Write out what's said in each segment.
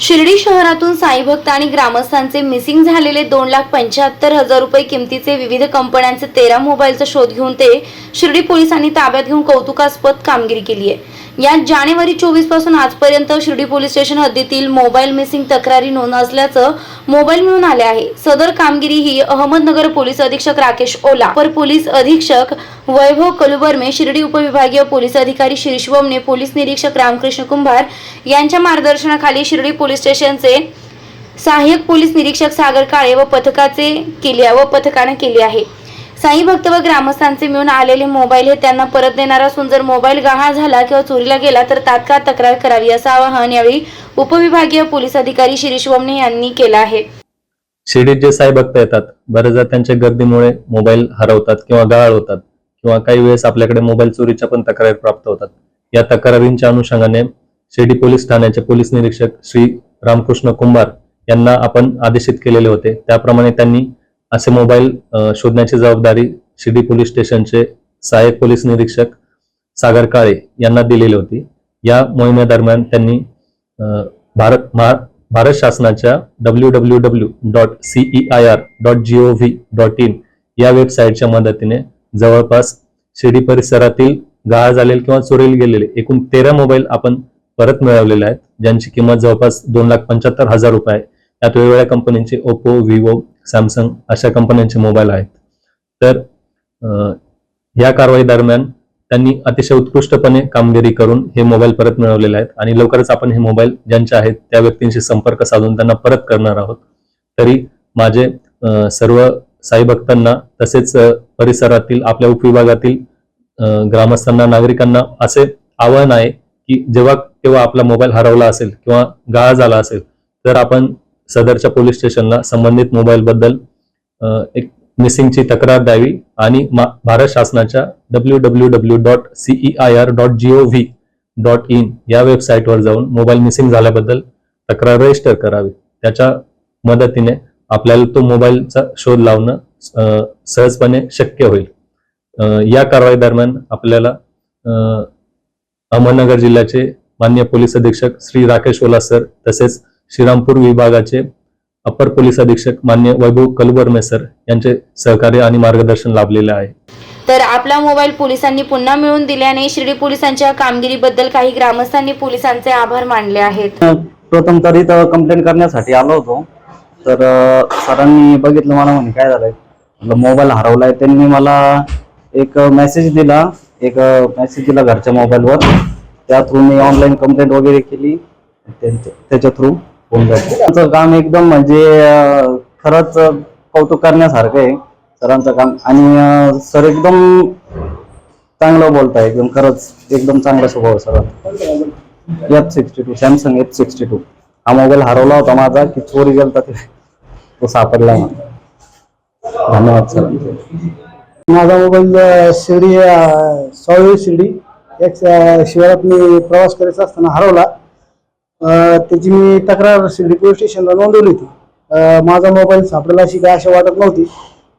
शिर्डी शहरातून साई भक्त आणि ग्रामस्थांचे मिसिंग झालेले दोन लाख पंच्याहत्तर हजार रुपये किमतीचे विविध कंपन्यांचे तेरा मोबाईलचा शोध घेऊन ते शिर्डी पोलिसांनी ताब्यात घेऊन कौतुकास्पद कामगिरी केली आहे. यात जानेवारी चोवीसपासून आजपर्यंत शिर्डी पोलीस स्टेशन हद्दीतील मोबाईल मिसिंग तक्रारी नोंद असल्याचं मोबाईल मिळून आले आहे. सदर कामगिरी ही अहमदनगर पोलीस अधीक्षक राकेश ओला पर पोलीस अधीक्षक वैभव कलुबर्मे शिर्डी उपविभागीय पोलीस अधिकारी श्री शिवमने पोलीस निरीक्षक रामकृष्ण कुंभार यांच्या मार्गदर्शनाखाली शिर्डी पोलीस स्टेशनचे सहाय्यक पोलीस निरीक्षक सागर काळे व पथकाचे केले व पथकाने केले आहे. साई भक्त व ग्रामस्थांचे मिळून आलेले मोबाईल हे त्यांना परत देणार असून जर मोबाईल गहाळ झाला किंवा चोरीला गेला तर तात्काळ तक्रार करावी असं आवाहन यावेळी उपविभागीय पोलीस अधिकारी श्री शिवमने यांनी केलं आहे. शिर्डीत जे साई भक्त येतात बरेचदा त्यांच्या गर्दीमुळे मोबाईल हरवतात किंवा गहाळ होतात किंवा काही वेळेस आपल्याकडे मोबाईल चोरीच्या पण तक्रारी प्राप्त होतात. या तक्रारींच्या अनुषंगाने शिर्डी पोलीस ठाण्याचे पोलीस निरीक्षक श्री रामकृष्ण कुंभार यांना आपण आदेशित केलेले होते. त्याप्रमाणे त्यांनी असे मोबाईल शोधण्याची जबाबदारी शिर्डी पोलीस स्टेशनचे सहाय्यक पोलीस निरीक्षक सागर काळे यांना दिलेली होती. या मोहिमेदरम्यान त्यांनी भारत महा- भारत शासनाच्या W W W dot C E I R dot G O V dot in या वेबसाईटच्या मदतीने जवळपास शिर्डी परिसरातील गहाळ झालेले किंवा चोरील गेलेले एकूण तेरा मोबाईल आपण परत मिळवलेले आहेत ज्यांची किंमत जवळपास दोन लाख पंच्याहत्तर हजार रुपये आहे. यात वेगवेगळ्या कंपनींचे ओप्पो विवो सॅमसंग अशा कंपन्यांचे मोबाईल आहेत. तर ह्या या कारवाई दरम्यान त्यांनी अतिशय उत्कृष्टपणे कामगिरी करून हे मोबाईल परत मिळवलेले आहेत आणि लवकरच आपण हे मोबाईल ज्यांचे आहेत त्या व्यक्तींशी संपर्क साधून त्यांना परत करणार आहोत. तरी माझे सर्व साई भक्तांना तसेच परिसरातील आपल्या उपविभागातील ग्रामस्थांना नागरिकांना असे आवाहन आहे की जेव्हा केव्हा आपला मोबाईल हरवला असेल किंवा गाळा झाला असेल तर आपण सदरच्या पोलीस स्टेशनला संबंधित मोबाईल बद्दल अं, एक मिसिंगची तक्रार द्यावी आणि भारत शासनाच्या W W W dot C E I R dot G O V dot in या वेबसाईटवर जाऊन मोबाईल मिसिंग झाल्याबद्दल तक्रार रजिस्टर करावी. त्याच्या मदतीने आपल्याला तो मोबाईलचा शोध लावणं सहजपणे शक्य होईल. अं, या कारवाई दरम्यान आपल्याला अं, अहमदनगर जिल्ह्याचे मान्य पोलीस अधीक्षक श्री राकेश ओला सर तसेच श्रीरामपूर विभागाचे अपर पोलीस अधीक्षक मान्य वैभव कलबर्मे सर यांचे सहकार्य आणि मार्गदर्शन लाभलेले आहे. तर आपला मोबाईल पोलिसांनी पुन्हा मिळवून दिल्याने शिर्डी पोलिसांच्या कामगिरीबद्दल काही ग्रामस्थांनी पोलिसांचे आभार मानले आहेत. प्रथम तर इथं कंप्लेंट करण्यासाठी आलो होतो. तर अं, सरांनी बघितलं मला म्हणे काय झालंय? मोबाईल हरवलाय. त्यांनी मला एक मेसेज दिला. एक मेसेज दिला घरच्या मोबाईलवर. त्या थ्रू मी ऑनलाईन कंप्लेंट वगैरे केली. त्यांच्या- त्याच्या थ्रू होऊन जाते? त्यांचं काम एकदम म्हणजे खरंच कौतुक करण्यासारखं आहे सरांचं काम. आणि सर एकदम चांगलं बोलताय एकदम खरंच एकदम चांगला स्वभाव sir F sixty two Samsung F sixty two हा मोबाईल हरवला होता माझा की चोरी गेलता ते. तो सापडला धन्यवाद सर. माझा मोबाईल अ, शिर्डी अ, शिर्डी. एक शिवारात मी प्रवास करायचा असताना हरवला. त्याची मी तक्रार शिर्डी पोलीस स्टेशनला नोंदवली होती. माझा मोबाईल सापडेल अशी काय अशी वाटत नव्हती.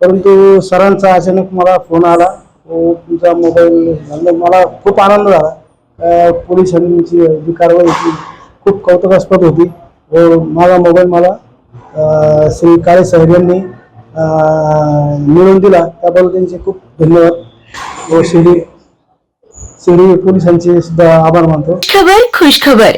परंतु सरांचा अचानक मला फोन आला. तो तुमचा मोबाईल मला खूप आनंद झाला. पोलिसांची जी कारवाई होती खूप कौतुकास्पद होती. व माझा मोबाईल मला श्री काळे साहेब यांनी मिळवून दिला. त्याबद्दल त्यांचे खूप धन्यवाद. व शिर्डी शिर्डी पोलिसांचे सुद्धा आभार मानतो. खबर खुश खबर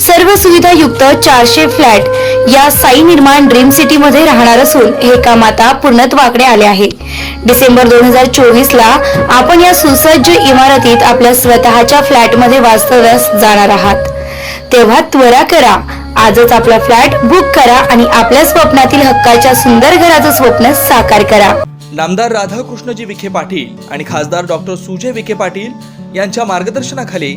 सर्व सुविधा युक्त चारशे फ्लॅट या साई निर्माण ड्रीम सिटी मध्ये राहणार असून हे काम आता पूर्णत्वाकडे आले आहे. डिसेंबर दोन हजार चोवीस ला आपण या सुसज्ज इमारतीत आपल्या स्वतःच्या फ्लॅटमध्ये वास्तव्यास जाणार आहात. तेव्हा त्वरा करा. आजच आपला फ्लॅट बुक करा आणि आपल्या स्वप्नातील हक्काच्या सुंदर घराचं स्वप्न साकार करा. नामदार राधाकृष्णजी विखे पाटील आणि खासदार डॉक्टर सुजय विखे पाटील यांच्या मार्गदर्शनाखाली